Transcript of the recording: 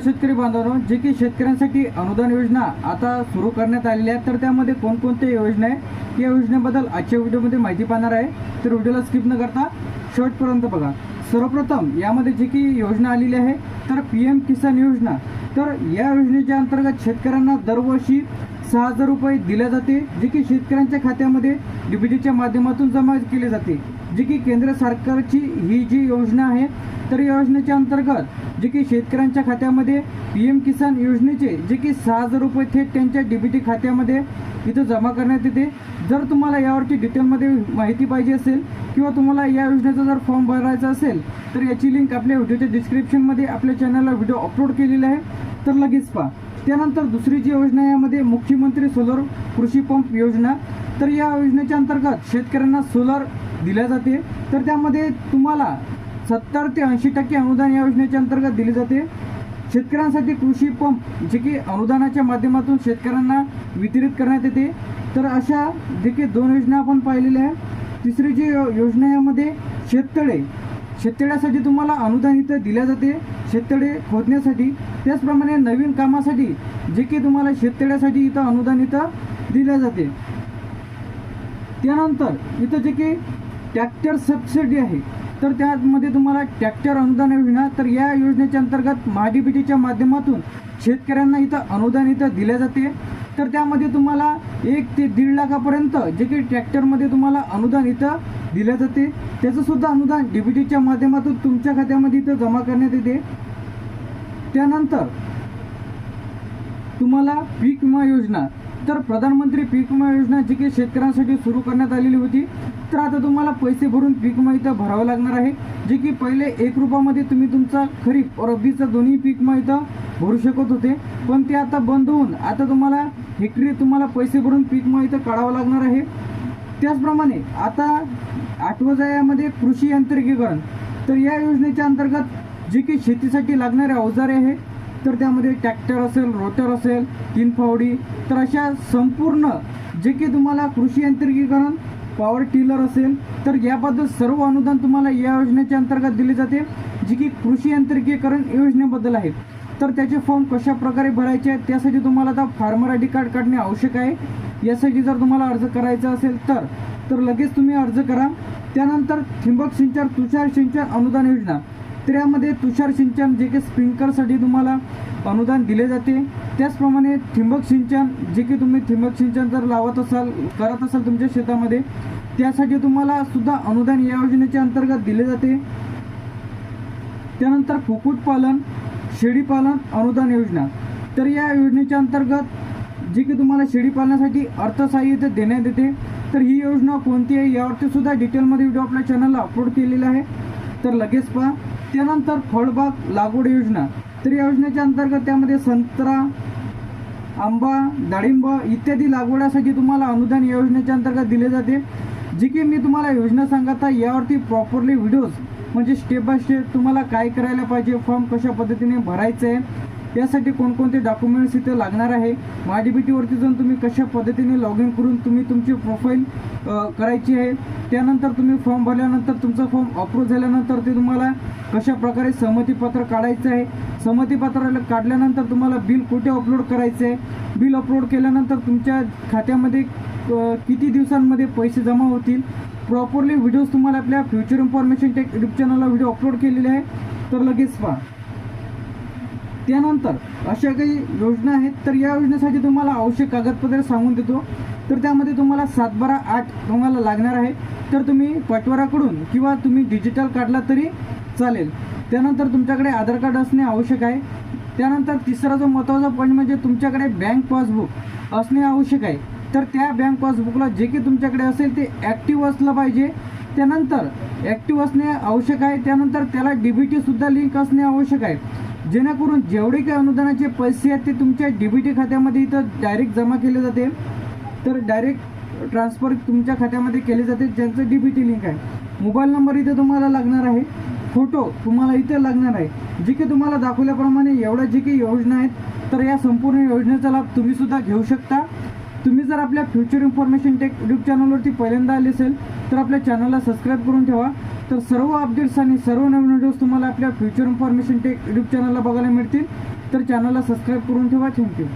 शेतकरी बांधवांनो जे की शेतकऱ्यांसाठी अनुदान योजना आता सुरू करण्यात आलेल्या आहेत तर त्यामध्ये कोणकोणत्या योजना आहे? या योजनेबद्दल आजच्या व्हिडिओमध्ये माहिती पाहणार आहे. तर व्हिडिओला स्किप न करता शेवटपर्यंत बघा. सर्वप्रथम यामध्ये जी की योजना आलेली आहे तर पी एम किसान योजना. तर या योजनेच्या अंतर्गत शेतकऱ्यांना दरवर्षी सहा हजार रुपये दिले जाते जे की शेतकऱ्यांच्या खात्यामध्ये डीबीटीच्या माध्यमातून जमा केले जाते. जे की केंद्र सरकारची ही जी योजना आहे तर या योजनेच्या अंतर्गत जे की शेतकऱ्यांच्या खात्यामध्ये पी एम किसान योजनेचे जे की सहा हजार रुपये थेट त्यांच्या डीबीटी खात्यामध्ये इथं जमा करण्यात येते. जर तुम्हाला यावरची डिटेलमध्ये माहिती पाहिजे असेल किंवा तुम्हाला या योजनेचा जर फॉर्म भरायचा असेल तर याची लिंक आपल्या व्हिडिओच्या डिस्क्रिप्शनमध्ये आपल्या चॅनलला व्हिडिओ अपलोड केलेला आहे तर लगेच पहा. त्यानंतर दुसरी जी योजना यामध्ये मुख्यमंत्री सोलर कृषी पंप योजना तर या योजनेच्या अंतर्गत शेतकऱ्यांना सोलर दिल्या जाते. तर त्यामध्ये तुम्हाला सत्तर ते ऐंशी टक्के अनुदान या योजनेच्या अंतर्गत दिले जाते. शेतकऱ्यांसाठी कृषी पंप जे की अनुदानाच्या माध्यमातून शेतकऱ्यांना वितरित करण्यात येते. तर अशा जे की दोन योजना आपण पाहिलेल्या आहे तिसरी जी योजना यामध्ये शेततळे शेततळ्यासाठी तुम्हाला अनुदान इथं दिल्या जाते. शेततळे खोदण्यासाठी त्याचप्रमाणे नवीन कामासाठी जे की तुम्हाला शेततळ्यासाठी इथं अनुदान इथं दिल्या जाते. त्यानंतर इथं जे की ट्रॅक्टर सबसिडी आहे तर त्यामध्ये तुम्हाला ट्रॅक्टर अनुदान योजना तर या योजनेच्या अंतर्गत महाडीबीटीच्या माध्यमातून शेतकऱ्यांना इथं अनुदान इथं दिले जाते. तर त्यामध्ये तुम्हाला एक ते दीड लाखापर्यंत जे की ट्रॅक्टरमध्ये तुम्हाला अनुदान इथं दिले जाते त्याचं सुद्धा अनुदान डीबीटीच्या माध्यमातून तुमच्या खात्यामध्ये इथं जमा करण्यात येते. त्यानंतर तुम्हाला पीक विमा योजना. तर प्रधानमंत्री पीक विमा योजना जी की शेतकऱ्यांसाठी सुरू करण्यात आलेली होती. तर आता तुम्हाला पैसे भरून पीक विमा इथं भरावं लागणार आहे. जे की पहिले एक रुपयामध्ये तुम्ही तुमचा खरीप रब्बीचा दोन्ही पीक विमा इथं भरू शकत होते. पण ते आता बंद होऊन आता तुम्हाला हेक्टरी तुम्हाला पैसे भरून पीक विमा इथं काढावं लागणार आहे. त्याचप्रमाणे आता आठवं यामध्ये कृषी यांत्रिकीकरण. तर या योजनेच्या अंतर्गत जे की शेतीसाठी लागणारे अवजारे आहे तर त्यामध्ये ट्रॅक्टर असेल रोटर असेल तीन फावडी तर अशा संपूर्ण जे की तुम्हाला कृषी यांत्रिकीकरण पॉवर टिलर असेल तर याबद्दल सर्व अनुदान तुम्हाला या योजनेच्या अंतर्गत दिले जाते जी की कृषी यांत्रिकीकरण योजनेबद्दल आहे. तर त्याचे फॉर्म कशा प्रकारे भरायचे आहेत त्यासाठी तुम्हाला आता फार्मर आय डी कार्ड काढणे आवश्यक आहे. यासाठी जर तुम्हाला अर्ज करायचा असेल तर तर लगेच तुम्ही अर्ज करा. त्यानंतर ठिबक सिंचन तुषार सिंचन अनुदान योजना. तर यामध्ये तुषार सिंचन जे की स्प्रिंकलसाठी तुम्हाला अनुदान दिले जाते. त्याचप्रमाणे ठिबक सिंचन जे की तुम्ही ठिबक सिंचन जर लावत असाल करत असाल तुमच्या शेतामध्ये त्यासाठी तुम्हाला सुद्धा अनुदान या योजनेच्या अंतर्गत दिले जाते. त्यानंतर कुक्कुटपालन शेळीपालन अनुदान योजना. तर या योजनेच्या अंतर्गत जे की तुम्हाला शेळीपालनासाठी अर्थसहाय्य देण्यात येते. तर ही योजना कोणती आहे यावरती सुद्धा डिटेलमध्ये व्हिडिओ आपल्या चॅनलला अपलोड केलेला आहे. तर लगेच पहा. त्यानंतर फळबाग लागवड योजना. तर या योजनेच्या अंतर्गत त्यामध्ये संत्रा आंबा डाळिंब इत्यादी लागवडासाठी तुम्हाला अनुदान या योजनेच्या अंतर्गत दिले जाते. जी की मी तुम्हाला योजना सांगत आहे यावरती प्रॉपरली व्हिडिओज म्हणजे स्टेप बाय स्टेप तुम्हाला काय करायला पाहिजे फॉर्म कशा पद्धतीने भरायचं आहे यासाठी कोणकोणते डॉक्युमेंट्स इथे लागणार आहे? वरती जाऊन तुम्ही कशा पद्धतीने लॉग इन करून तुम्ही तुमची प्रोफाईल करायची आहे? त्यानंतर तुम्ही फॉर्म भरल्यानंतर तुमचा फॉर्म अप्रूव्ह झाल्यानंतर ते तुम्हाला कशा प्रकारे सहमतीपत्र काढायचं आहे? सहमतीपत्र काढल्यानंतर तुम्हाला बिल कुठे अपलोड करायचं आहे? बिल अपलोड केल्यानंतर तुमच्या खात्यामध्ये किती दिवसांमध्ये पैसे जमा होतील? प्रॉपरली व्हिडिओज तुम्हाला आपल्या फ्युचर इन्फॉर्मेशन टेक यूट्यूब चॅनलला व्हिडिओ अपलोड केलेले आहे तर लगेच पहा. त्यानंतर अशा काही योजना आहेत तर या योजनेसाठी तुम्हाला आवश्यक कागदपत्रे सांगून देतो. तर त्यामध्ये तुम्हाला सात बारा आठ तुम्हाला लागणार आहे. तर तुम्ही पटवाराकडून किंवा तुम्ही डिजिटल काढला तरी चालेल. त्यानंतर तुमच्याकडे आधार कार्ड असणे आवश्यक आहे. त्यानंतर तिसरा जो महत्त्वाचा पॉईंट म्हणजे तुमच्याकडे बँक पासबुक असणे आवश्यक आहे. तर त्या बँक पासबुकला जे की तुमच्याकडे असेल ते ॲक्टिव्ह असलं पाहिजे. त्यानंतर ॲक्टिव्ह असणे आवश्यक आहे. त्यानंतर त्याला डी बी टीसुद्धा लिंक असणे आवश्यक आहे. जेणेकरून जेवढे काही अनुदानाचे पैसे आहेत ते तुमच्या डी बी टी खात्यामध्ये इथं डायरेक्ट जमा केले जाते. तर डायरेक्ट ट्रान्सफर तुमच्या खात्यामध्ये केले जाते. ज्यांचं डी बी टी लिंक आहे. मोबाईल नंबर इथे तुम्हाला लागणार आहे. फोटो तुम्हाला इथं लागणार आहे. जे की तुम्हाला दाखवल्याप्रमाणे एवढ्या जे काही योजना आहेत तर या संपूर्ण योजनेचा लाभ तुम्ही सुद्धा घेऊ शकता. तुम्ही जर आपल्या फ्युचर इन्फॉर्मेशन टेक यूट्यूब चॅनलवरती पहिल्यांदा आले असेल तर आपल्या चॅनलला सबस्क्राईब करून ठेवा. तर सर्व अपडेट्स आणि सर्व नवीन व्हिडिओज तुम्हाला आपल्या फ्युचर इन्फॉर्मेशन टेक यूट्यूब चॅनलला बघायला मिळतील. तर चॅनलला सबस्क्राईब करून ठेवा. थँक्यू